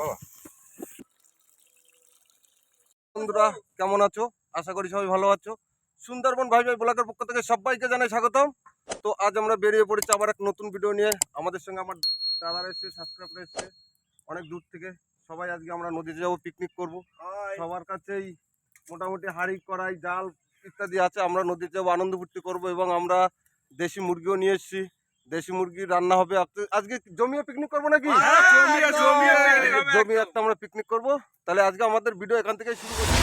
বাবা? বন্ধুরা কেমন আছো? আশা করি সবাই ভালো আছো। সুন্দরবন ভাই ভাই ব্লগের পক্ষ থেকে সবাইকে জানাই স্বাগতম। তো আজ আমরা বেরিয়ে পড়েছি আবার এক নতুন ভিডিও নিয়ে। আমাদের সঙ্গে আমার দাদারা এসছে সাবস্ক্রাইবার এসছে। অনেক দূর থেকে। সবাই আজকে আমরা নদীতে যাব পিকনিক করব। সবার কাছেই মোটামুটি হাঁড়ি কড়াই জাল ইত্যাদি আছে। আমরা নদীতে যাব আনন্দ ফুর্তি করব এবং আমরা দেশি মুরগিও নিয়ে এসেছি। দেশি মুরগি রান্না হবে আজকে- জমিয়ে পিকনিক করব নাকি? জমিয়ে, জমিয়ে picnic হবে জমিয়ে একটা আমরা পিকনিক করব। তাহলে আজকে আমাদের ভিডিও এখান থেকে শুরু করছি।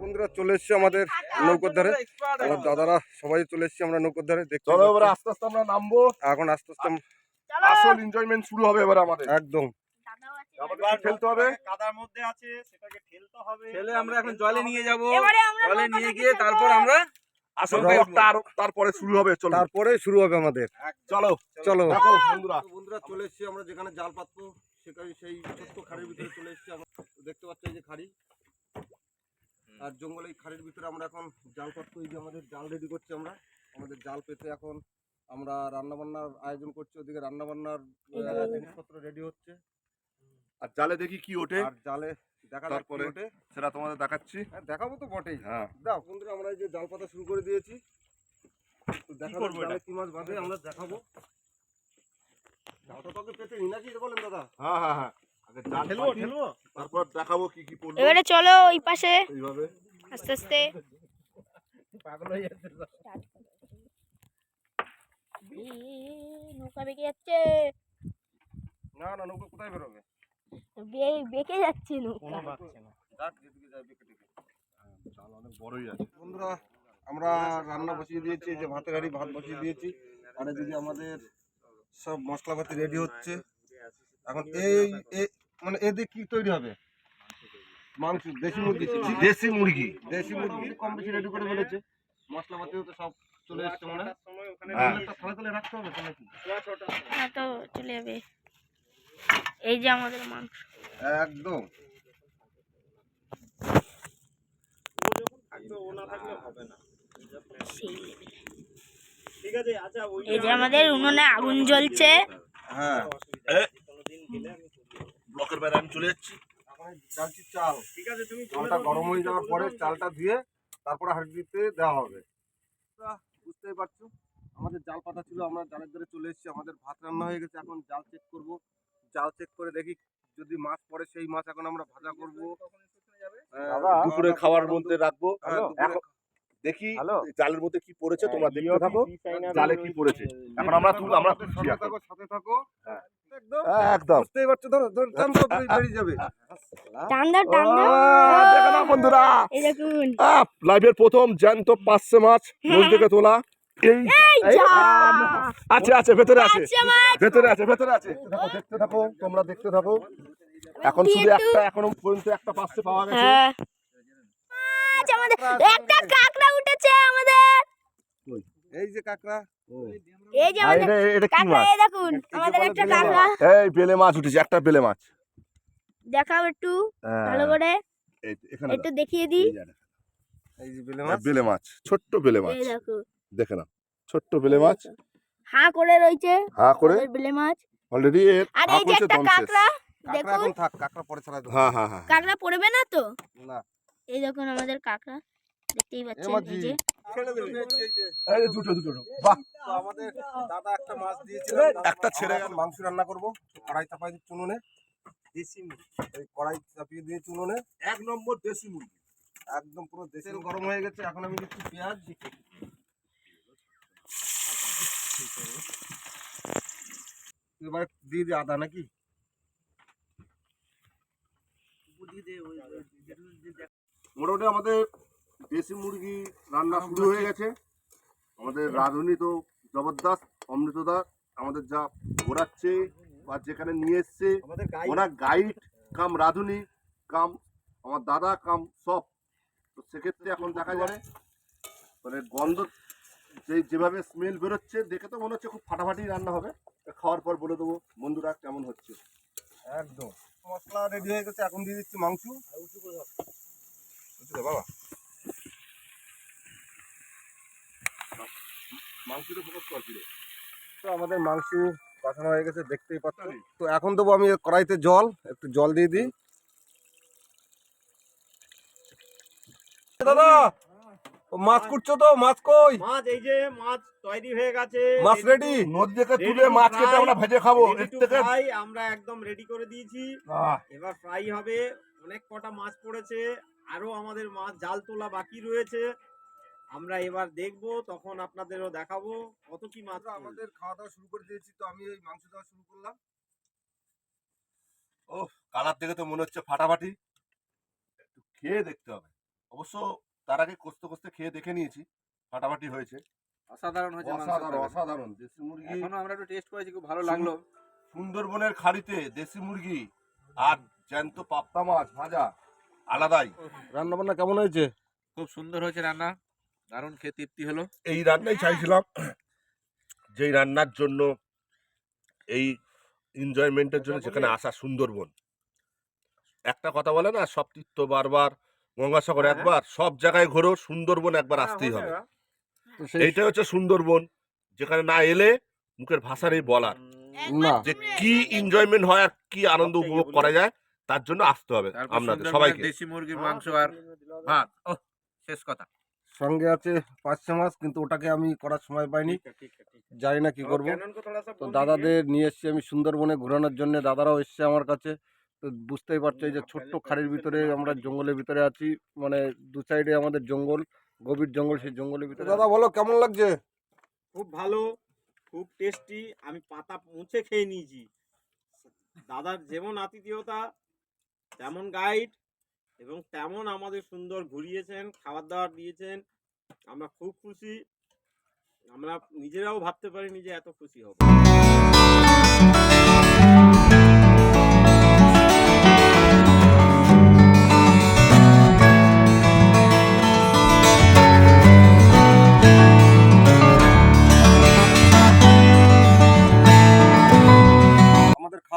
বন্ধুরা চলে এসছি আমাদের নৌকোর ধারে। আমার দাদারা সবাই চলে এসছি আমরা নৌকোর ধারে দেখতে চলো এবারে আস্তে আস্তে আমরা নামবো। এখন আস্তে আস্তে আসল এনজয়মেন্ট শুরু হবে এবার আমাদের। একদম। আমাদের হবে। কাদার মধ্যে আছে সেটাকে ঠেলতে হবে। ঠেলে আমরা এখন জলে নিয়ে যাব। জলে নিয়ে গিয়ে তারপর আমরা আসল আমরা- তারপরে শুরু হবে চলো তারপরে শুরু হবে আমাদের। চলো। চলো। বন্ধুরা। বন্ধুরা চলে এসেছি আমরা যেখানে জাল পাতবো সেখানে সেই ছোট্ট খাড়ির ভিতরে চলে এসেছি আমরা। দেখতে পাচ্ছি এই যে খাড়ি। আর জঙ্গলে এই খাড়ির ভিতরে আমরা এখন জাল পাতবো এই যে আমাদের জাল রেডি করছি আমরা। আমাদের জাল পেতে এখন আমরা রান্নাবান্নার আয়োজন করছি ওদিকে রান্নাবান্নার জিনিসপত্র রেডি হচ্ছে। আর জালে দেখি কি ওঠে। আর জালে দেখা তারপরে? ওঠে। সেটা তোমাদের দেখাচ্ছি। হ্যাঁ, দেখাবো তো বটেই। হ্যাঁ। দাও বন্ধুরা আমরা এই যে জাল পাতা শুরু করে দিয়েছি। তো দেখা যাক করব জালে কি মাছ বাঁধে আমরা দেখাবো। জালটা তোকে পেতে নি নাকি এটা বলেন দাদা? হ্যাঁ হ্যাঁ হ্যাঁ। আগে জাল ঠেলবো ঠেলবো? তারপর দেখাবো কি কি পড়ল। এবারে চলো ওই পাশে। এইভাবে। আস্তে আস্তে। পাগল হয়ে যাচ্ছে নৌকা বেঁকে যাচ্ছে। না না নৌকো কোথায় বেরোবে? বেঁকে যাচ্ছে নৌকা। যাক যেদিকে যায় বেঁকে টেকে। জাল অনেক বড়ই আছে। বন্ধুরা আমরা রান্না বসিয়ে দিয়েছি যে ভাতের হাঁড়ি ভাত বসিয়ে দিয়েছি। আর এদিকে আমাদের সব মশলাপাতি রেডি হচ্ছে এখন এই এ- মানে এদিকে কি তৈরি হবে? মাংস দেশি মুরগি দেশি মুরগি। দেশি মুরগি। কম বেশি রেডি করে ফেলেছে। মশলাপাতিও তো সব চলে এসছে মনে হয়। হ্যাঁ। একটা রাখতে হবে নাকি? হ্যাঁ তো চলে যাবে। এই যে আমাদের মাংস। একদম। সেই level। ঠিক আছে আচ্ছা ওই এই যে আমাদের উনুনে আগুন জ্বলছে। হ্যাঁ। ব্লকের বাইরে আমি চলে যাচ্ছি। চাল। ঠিক আছে তুমি চালটা গরম হয়ে যাওয়ার পরে চালটা ধুয়ে তারপরে হাঁড়িতে দেওয়া হবে। তা বুঝতেই পারছ। আমাদের জাল পাতা ছিল আমরা জালের ধরে চলে এসেছি। আমাদের ভাত রান্না হয়ে গেছে। এখন জাল চেক করব। জাল চেক করে দেখি যদি মাছ পড়ে সেই মাছ এখন আমরা ভাজা করব। দুপুরে খাওয়ার মধ্যে রাখব। হ্যাঁ, এখন দেখি। জালের মধ্যে কি পড়েছে তোমরা দেখতে থাকো। জালে কি পড়েছে? এখন আমরা তুল আমরা থাকো সাথে থাকো হ্যাঁ। একদম। একদম। বুঝতেই পারছ ধরো ধরো টান তো বেরিয়ে- বেরিয়ে যাবে। টান দাও টান দাও দেখো না বন্ধুরা। এই দেখুন। লাইভের প্রথম জ্যান্ত পাঁচশে মাছ নদী থেকে তোলা। এই আছে আছে ভেতরে আছে। ভেতরে আছে ভেতরে আছে। দেখতে থাকো দেখতে থাকো তোমরা দেখতে থাকো। এখন শুধু একটা এখনও পর্যন্ত একটা পাঁচশে পাওয়া গেছে। হ্যাঁ। আমাদের একটা কাঁকড়া উঠেছে আমাদের। এই যে কাকড়া। এই যে আমাদের এটা কি মাছ? এই দেখুন আমাদের একটা বেলে এই বেলে মাছ উঠেছে একটা বেলে মাছ। দেখাও একটু ভালো করে। একটু দেখিয়ে দিই। এই যে। বেলে হ্যাঁ, মাছ বেলে মাছ ছোট্ট বেলে মাছ। এই দেখো। দেখে নাও। ছোট্ট বেলে মাছ। হাঁ করে রয়েছে হা করে? বেলে মাছ। অলরেডি এর আর এই যে একটা কাঁকড়া দেখুন এখন থাক কাকড়া পরে ছাড়া হ্যাঁ হ্যাঁ হ্যাঁ কাঁকড়া পড়বে না তো? না। এই দেখুন আমাদের কাঁকড়া দেখতেই পাচ্ছেন এই যে। ছেড়ে দেবে। এই যে এই যে। দুটো দুটো। বাহ! আমাদের দাদা একটা মাছ দিয়েছিল একটা ছেড়ে এখন মাংস রান্না করব। কড়াই চাপাই দিচ্ছি উনুনে দেশি এই কড়াই চাপিয়ে দিয়েছি উনুনে এক নম্বর দেশি মুরগি। একদম পুরো দেশের গরম হয়ে গেছে এখন আমি দিচ্ছি পেঁয়াজ এবার দিয়ে আদা নাকি? মোটামুটি আমাদের দেশি মুরগি রান্না শুরু হয়ে গেছে। আমাদের রাঁধুনি তো জবরদস্ত অমৃতদা আমাদের যা ঘোরাচ্ছে বা যেখানে নিয়ে এসছে ওরা গাইড কাম রাঁধুনি কাম আমার দাদা কাম সব। তো সেক্ষেত্রে এখন দেখা যাবে মানে গন্ধ যে যেভাবে স্মেল বেরোচ্ছে দেখে তো মনে হচ্ছে খুব ফাটাফাটি রান্না হবে। খাওয়ার পর বলে দেবো বন্ধুরা কেমন হচ্ছে? একদম। মশলা রেডি হয়ে গেছে এখন দিয়ে দিচ্ছি মাংস। উঁচু বাবা। মাংসটা তো আমাদের মাংস পাঠানো হয়ে গেছে দেখতেই পাচ্ছি। তো এখন দেবো আমি কড়াইতে জল একটু জল দিয়ে দিই। দাদা! মাছ কুটছো তো? মাছ কই? মাছ এই যে মাছ তৈরি হয়ে গেছে। মাছ রেডি নদী থেকে তুলে মাছ কেটে আমরা ভেজে খাব। ফ্রাই আমরা একদম রেডি করে দিয়েছি। এবার ফ্রাই হবে। অনেক কটা মাছ পড়েছে। আরও আমাদের মাছ জাল তোলা বাকি রয়েছে। আমরা এবার দেখব তখন আপনাদেরও দেখাবো। কত কি মাছ আমাদের খাওয়া দাওয়া শুরু করে দিয়েছি তো আমি এই মাংস দেওয়া শুরু করলাম। ও কালার দেখে তো মনে হচ্ছে ফাটাফাটি। একটু খেয়ে দেখতে হবে। অবশ্য তার আগে কষতে কষতে খেয়ে দেখে নিয়েছি ফাটাফাটি হয়েছে। অসাধারণ হয়েছে অসাধারণ অসাধারণ। দেশি মুরগি এখনও আমরা একটু টেস্ট করেছি খুব ভালো লাগল। সুন্দরবনের খাড়িতে দেশি মুরগি আর জ্যান্ত পাপ্তা মাছ ভাজা আলাদাই। রান্না বান্না কেমন হয়েছে? খুব সুন্দর হয়েছে রান্না। দারুণ খেয়ে তৃপ্তি হলো। এই রান্নাই চাইছিলাম। যেই রান্নার জন্য এই এনজয়মেন্টের জন্য যেখানে আসা সুন্দরবন। একটা কথা বলে না সব তীর্থ বারবার। গঙ্গাসাগর একবার সব জায়গায় ঘোরো সুন্দরবন একবার আসতেই হবে। এইটা হচ্ছে সুন্দরবন যেখানে না এলে মুখের ভাষারই নেই বলার। না। যে কি এনজয়মেন্ট হয় আর কি আনন্দ উপভোগ করা যায় তার জন্য আসতে হবে আপনাদের সবাইকে। দেশি মুরগির মাংস আর ভাত। শেষ কথা। সঙ্গে আছে পাঁচ ছ মাছ কিন্তু ওটাকে আমি করার সময় পাইনি। জানি না কি করব। তো দাদাদের নিয়ে এসছি আমি সুন্দরবনে ঘোরানোর জন্য দাদারাও এসছে আমার কাছে। তো বুঝতেই পারছ এই যে ছোট্ট খাড়ির ভিতরে আমরা জঙ্গলের ভিতরে আছি মানে দু সাইডে আমাদের জঙ্গল গভীর জঙ্গল সেই জঙ্গলের ভিতরে দাদা বলো কেমন লাগছে? খুব ভালো খুব টেস্টি আমি পাতা মুছে খেয়ে নিয়েছি। দাদার যেমন আতিথেয়তা তেমন গাইড এবং তেমন আমাদের সুন্দর ঘুরিয়েছেন খাবার দাবার দিয়েছেন আমরা খুব খুশি। আমরা নিজেরাও ভাবতে পারিনি যে এত খুশি হব।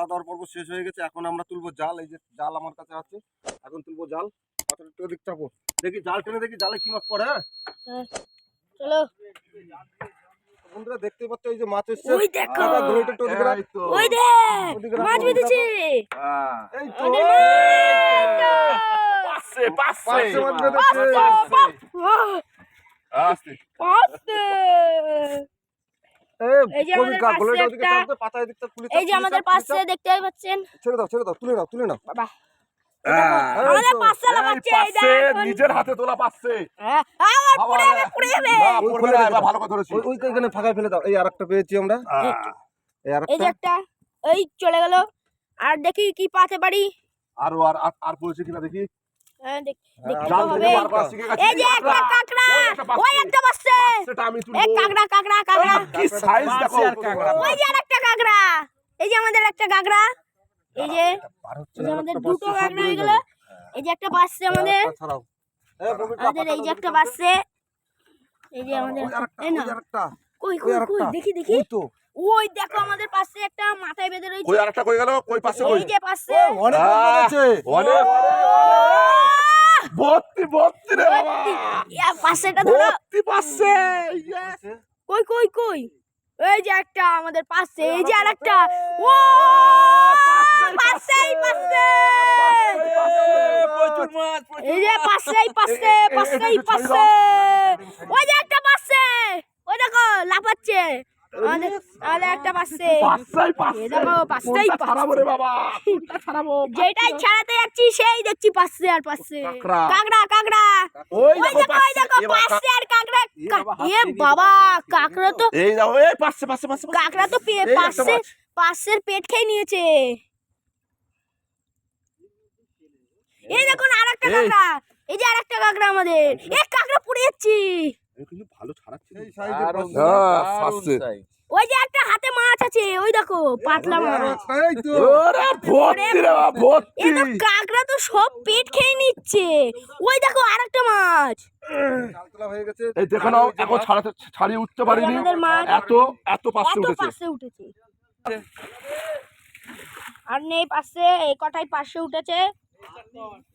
খাওয়া দাওয়ার পর্ব শেষ হয়ে গেছে। এখন আমরা তুলবো জাল এই যে জাল আমার কাছে আছে। এখন তুলবো জাল। একটু ওদিক চাপো। দেখি জাল টেনে দেখি জালে কি মাছ পড়ে হ্যাঁ? চলো। বন্ধুরা দেখতে পাচ্ছ এই যে মাছ এসছে। ওই দেখো। ওই দেখ মাছ বেঁধেছে। হ্যাঁ। এই তো। বেঁধেছে। বাহ! আস্তে। এই যে আমাদের পাশে একটা- চাপবে, পাতা তুলে এই যে আমাদের পাশে। দেখতে পাচ্ছেন? ছেড়ে দাও ছেড়ে দাও তুলে নাও তুলে নাও। বাবা। নিজের হাতে তোলা পাচ্ছে। হ্যাঁ, আবার পড়ে যাবে পড়ে যাবে। না, ওই পড়বে খুলে না, রেখে এবার দাও। ভালো কথা ধরেছি। ওই ওই তো এখানে ফাঁকায় ফেলে দাও এই আরেকটা পেয়েছি আমরা। এই এই যে একটা এই চলে গেল। আর দেখি কি পাতে পারি। আরও আর আর- আর পড়েছে কিনা দেখি। এই যে ওই। ওই ওই আমাদের একটা কাঁকড়া। এই যে আমাদের দুটো কাঁকড়া হয়ে গেল। এই যে একটা বাসছে আমাদের। এই যে একটা বাসছে এই যে আমাদের এই না। কই ওই কই কই? দেখি দেখি। ওই তো। ওই দেখো আমাদের পাশে একটা মাথায় বেঁধে রয়েছে। আরেকটা কই গেল? কই পাশে কই? এই যে পাশে। অনেক। অনেক। ভর্তি ভর্তি রে বাবা ইয়া পাশেটা ধরো ভর্তি পাচ্ছে কই কই কই এই যে একটা আমাদের পাশে এই যে আরেকটা ও পাশেই পাশে এই যে পাশেই পাশে পাশেই পাশে ওই যে একটা পাশে ওই দেখো লাফাচ্ছে আমাদের আমাদের একটা পাশে পাঁচটাই এই পাচ্ছে দেখো ছাড়াবো রে বাবা? কোনটা ছাড়াবো? যেটাই ছাড়াতে যাচ্ছি সেই দেখছি পাশে আর পাশে কাঁকড়া। কাঁকড়া কাঁকড়া। ওই ওই দেখো ওই দেখো পাশে আর কাঁকড়া। এ বাবা কাঁকড়া। তো এই যাও এই পাশে পাশে পাশে পাশে। কাঁকড়া তো পে- এই একটা পাশে পাশের পেট খেয়ে নিয়েছে। এই দেখুন আরেকটা। কাঁকড়া। এই যে আরেকটা কাঁকড়া আমাদের। এই কাঁকড়া পুড়ে যাচ্ছি। কিন্তু ভালো পাশে। হ্যাঁ। ওই যে একটা হাতে মাছ আছে ওই দেখো পাতলা মাছ। তো। ওরে ভর্তি রে ভর্তি। এ তো কাঁকড়া তো সব পেট খেয়ে নিচ্ছে। ওই দেখো আরেকটা মাছ। হয়ে। এই দেখো নাও এখন ছাড়াতে ছাড়িয়ে উঠতে পারিনি। মাছ এত এত পাশে উঠেছে। পাশে উঠেছে। আর নেই পাশে এই কটাই পাশে উঠেছে।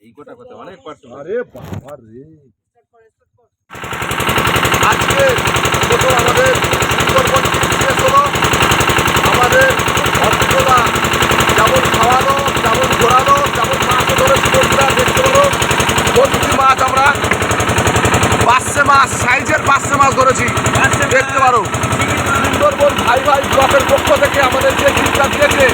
এই গোটা কথা অনেক পারছ আরে বাবা রে। আমাদের সুন্দরবন শেষ হলো আমাদের অর্থটা যেমন খাওয়ানো যেমন ঘোরানো যেমন মাছ ধরে সুন্দরটা দেখতে হলো প্রতিটি মাছ আমরা পাঁচশে সাইজের পাঁচশে মাছ ধরেছি দেখতে পারো। সুন্দরবন ভাই ভাই ব্লকের পক্ষ থেকে আমাদের যে চিন্তা দিয়েছে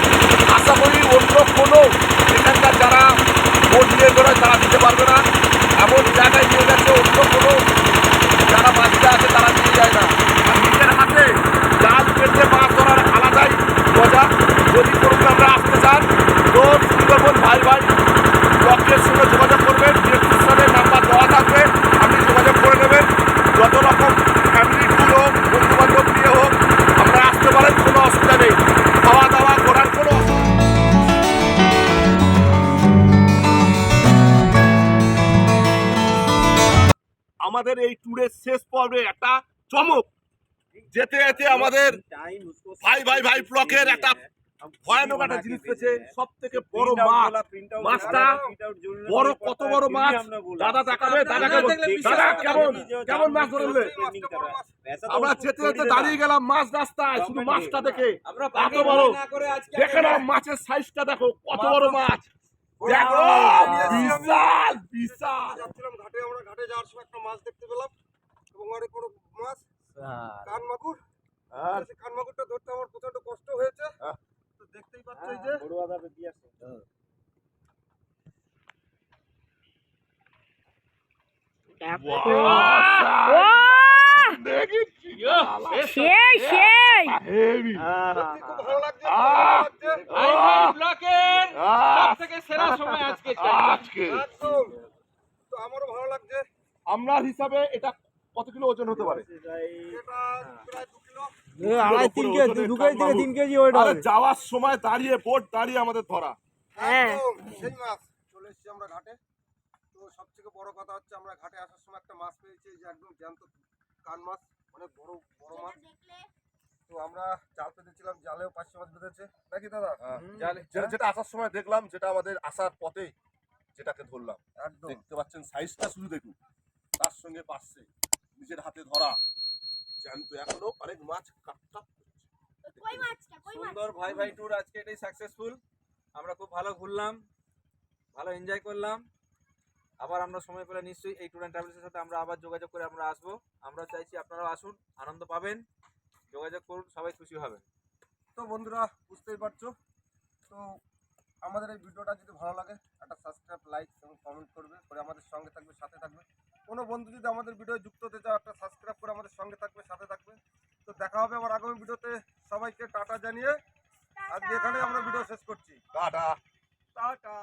শেষ পর্বে একটা চমক। যেতে যেতে আমাদের ভাই ভাই ভাই ব্লকের একটা ভয়ানক একটা জিনিস পেয়েছে সব থেকে বড় মাছ মাছটা বড় কত বড় মাছ? দাদা দেখাবে বল- দাদা কেমন কেমন মাছ ধরলে আমরা যেতে যেতে দাঁড়িয়ে গেলাম। মাছ রাস্তায় শুধু মাছটা দেখে। এত বড়। দেখে নাও মাছের সাইজটা দেখো কত বড় মাছ। দেখো বিশাল বিশাল। যাচ্ছিলাম ঘাটে আমরা ঘাটে যাওয়ার সময় একটা মাছ দেখতে পেলাম। এবং অনেক মাছ? কান মাগুর আর? কান মাগুরটা ধরতে আমার প্রচণ্ড কষ্ট হয়েছে। তো দেখতেই পাচ্ছ এই যে। সেই সেই হেভি খুব ভালো লাগছে ব্লকের আহ, থেকে সেরা সময় আজকে আজকে তো আমারও ভালো লাগছে। আপনার হিসাবে এটা কত কিলো ওজন হতে পারে? এটা প্রায় দু কিলো আড়াই তিন কেজি দু কেজি থেকে তিন কেজি ওইটা যাওয়ার সময় দাঁড়িয়ে বোট দাঁড়িয়ে আমাদের ধরা। হ্যাঁ। সেই মাছ। চলে এসেছি আমরা ঘাটে। তো সব থেকে বড় কথা হচ্ছে আমরা ঘাটে আসার সময় একটা মাছ পেয়েছি যে একদম জ্যান্ত কান মাছ অনেক বড় বড় মাছ। তো আমরা জাল পেতেছিলাম জালেও পাঁচশো মাছ বেঁধেছে। নাকি দাদা? যেটা যেটা আসার সময় দেখলাম যেটা আমাদের আসার পথে যেটাকে ধরলাম। একদম। দেখতে পাচ্ছেন সাইজটা শুধু দেখুন। তার সঙ্গে পাচ্ছে নিজের হাতে ধরা। জ্যান্ত এখনও অনেক মাছ কাটটা কই মাছটা কই মাছ? সুন্দর ভাই ভাই ট্যুর আজকে এটাই সাকসেসফুল আমরা খুব ভালো ঘুরলাম ভালো এনজয় করলাম। আবার আমরা সময় পেলে নিশ্চয়ই এই ট্যুর অ্যান্ড ট্রাভেলসের সাথে আমরা আবার যোগাযোগ করে আমরা আসব। আমরা চাইছি আপনারাও আসুন আনন্দ পাবেন। যোগাযোগ করুন সবাই খুশি হবেন তো বন্ধুরা বুঝতেই পারছ। তো আমাদের এই ভিডিওটা যদি ভালো লাগে একটা সাবস্ক্রাইব লাইক এবং কমেন্ট করবে। করে আমাদের সঙ্গে থাকবে সাথে থাকবে। কোনো বন্ধু যদি আমাদের ভিডিও যুক্ত হতে চাও একটা সাবস্ক্রাইব করে আমাদের সঙ্গে থাকবে সাথে থাকবে। তো দেখা হবে আবার আগামী ভিডিওতে সবাইকে টাটা জানিয়ে আজকে এখানে আমরা ভিডিও শেষ করছি। টাটা। টাটা।